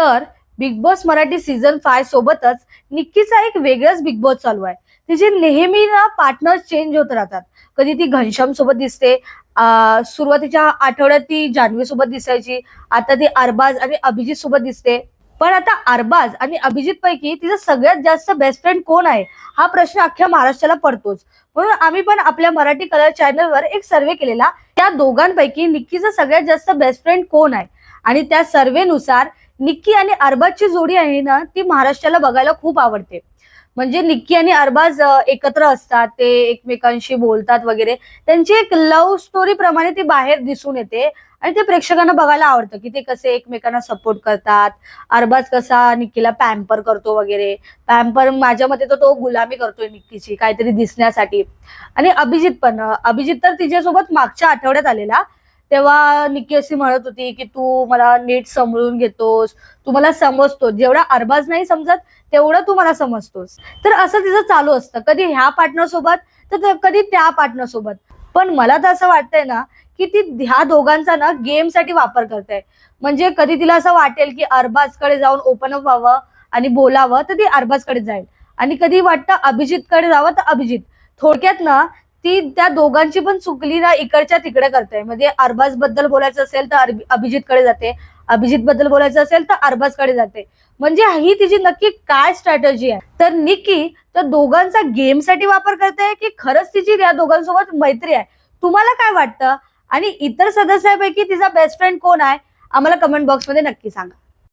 तर Bigg Boss Marathi season five सोबतच निक्कीचा एक वेगळाच बिग बॉस चालू आहे. तिचे नेहमी ना पार्टनर चेंज होत राहतात. कधी ती घनश्याम सोबत दिसते सुरुवातीच्या आठवड्यात ती जान्हवी सोबत दिसायची आता ती अरबाज आणि अभिजित सोबत दिसते. पण आता अरबाज आणि अभिजित पैकी तिचा सगळ्यात जास्त बेस्ट फ्रेंड कोण आहे? हा प्रश्न अख्ख्या महाराष्ट्राला पडतोच. म्हणून आम्ही पण आपल्या मराठी कलर चॅनलवर एक सर्वे केलेला. त्या दोघांपैकी निक्कीचा सगळ्यात जास्त बेस्ट फ्रेंड कोण आहे? आणि त्या सर्वेनुसार निक्की आणि अरबाजची जोडी आहे ना ती महाराष्ट्राला बघायला खूप आवडते. म्हणजे निक्की आणि अरबाज एकत्र असतात ते एकमेकांशी बोलतात वगैरे. त्यांची एक लव्ह स्टोरी प्रमाणे ती बाहेर दिसून येते आणि ते प्रेक्षकांना बघायला आवडतं की ते कसे एकमेकांना सपोर्ट करतात. अरबाज कसा निक्कीला पॅम्पर करतो वगैरे. पॅम्पर माझ्या मते तर तो गुलामी करतोय निक्कीची काहीतरी दिसण्यासाठी. आणि अभिजित पण अभिजित तर तिच्यासोबत मागच्या आठवड्यात आलेला. तेव्हा निक्की अशी म्हणत होती की तू मला नीट समजून घेतोस तू मला समजतो जेवढा अरबाज नाही समजत तेवढं तू मला समजतोस. तर असं तिचं चालू असतं. कधी ह्या पार्टनर सोबत तर कधी त्या पार्टनर सोबत. पण मला तर असं वाटतंय ना की ती ह्या दोघांचा ना गेमसाठी वापर करते. म्हणजे कधी तिला असं वाटेल की अरबाजकडे जाऊन ओपन अप व्हावं आणि बोलावं तर ती अरबाजकडे जाईल. आणि कधी वाटतं अभिजितकडे जावं तर अभिजित. थोडक्यात ना ती त्या दोघांची पण चुकली ना इकडच्या तिकडे करते म्हणजे अरबाजबद्दल बोलायचं असेल तर अभिजित कडे जाते. अभिजित बद्दल बोलायचं असेल तर अरबाजकडे जाते. म्हणजे ही तिची नक्की काय स्ट्रॅटजी आहे? तर निकी तर दोघांचा गेमसाठी वापर करते की खरंच तिची या दोघांसोबत मैत्री आहे? तुम्हाला काय वाटतं? आणि इतर सदस्यापैकी तिचा बेस्ट फ्रेंड कोण आहे? आम्हाला कमेंट बॉक्समध्ये नक्की सांगा.